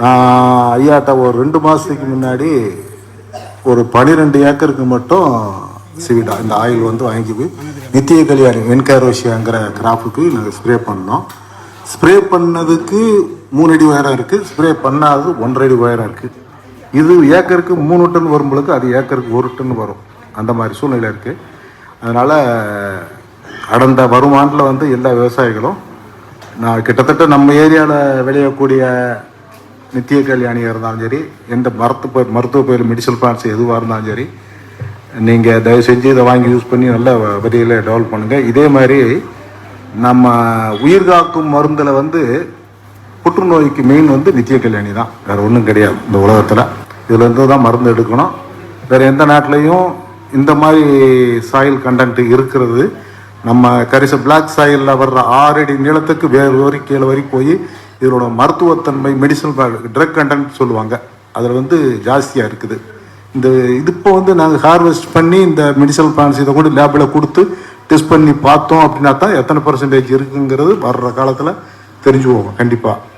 நான் ஐயாட்ட ஒரு ரெண்டு மாதத்துக்கு முன்னாடி ஒரு பன்னிரெண்டு ஏக்கருக்கு மட்டும் சிவிடா இந்த ஆயில் வந்து வாங்கி போய் நித்திய கல்யாணி வென்காரோஷியாங்கிற கிராப்புக்கு நாங்கள் ஸ்ப்ரே பண்ணோம். ஸ்ப்ரே பண்ணதுக்கு மூணு அடி உயரம் இருக்குது ஸ்ப்ரே பண்ணாதது ஒன்றரை அடி உயரம் இருக்குது இது ஏக்கருக்கு மூணு டன் வரும்பொழுது அது ஏக்கருக்கு ஒரு டன் வரும். அந்த மாதிரி சூழ்நிலை இருக்குது அதனால் கடந்த வருமானத்தில் வந்து எல்லா விவசாயிகளும் நான் கிட்டத்தட்ட நம்ம ஏரியாவில் விளையக்கூடிய நித்திய கல்யாணியாக இருந்தாலும் சரி எந்த மருத்துவ மருத்துவ பயிர் மெடிசல் பிளான்ஸ் எதுவாக இருந்தாலும் சரி நீங்கள் தயவு செஞ்சு இதை வாங்கி யூஸ் பண்ணி நல்ல வரியில் டெவலப் பண்ணுங்கள் இதே மாதிரி நம்ம உயிர் காக்கும் மருந்தில் வந்து புற்றுநோய்க்கு மெயின் வந்து நித்திய கல்யாணி தான். வேறு ஒன்றும் கிடையாது இந்த உலகத்தில். இதுலேருந்து தான் மருந்து எடுக்கணும். வேறு எந்த நாட்டிலையும் இந்த மாதிரி சாயில் கண்டென்ட் இருக்கிறது. நம்ம கரிச பிளாக் சாயிலில் வர்ற ஆறடி நீளத்துக்கு வேறு வரி கீழே வரி போய் இதனோட மருத்துவத்தன்மை மெடிசன் ட்ரக் கண்டென்ட் சொல்லுவாங்க. அதில் வந்து ஜாஸ்தியாக இருக்குது. இந்த இது இப்போ வந்து நாங்கள் ஹார்வெஸ்ட் பண்ணி இந்த மெடிசன் பிளான்ஸ் இதை கொண்டு லேபில் கொடுத்து டெஸ்ட் பண்ணி பார்த்தோம் அப்படின்னா தான் எத்தனை பர்சன்டேஜ் இருக்குங்கிறது வர்ற காலத்தில் தெரிஞ்சு போவோம் கண்டிப்பாக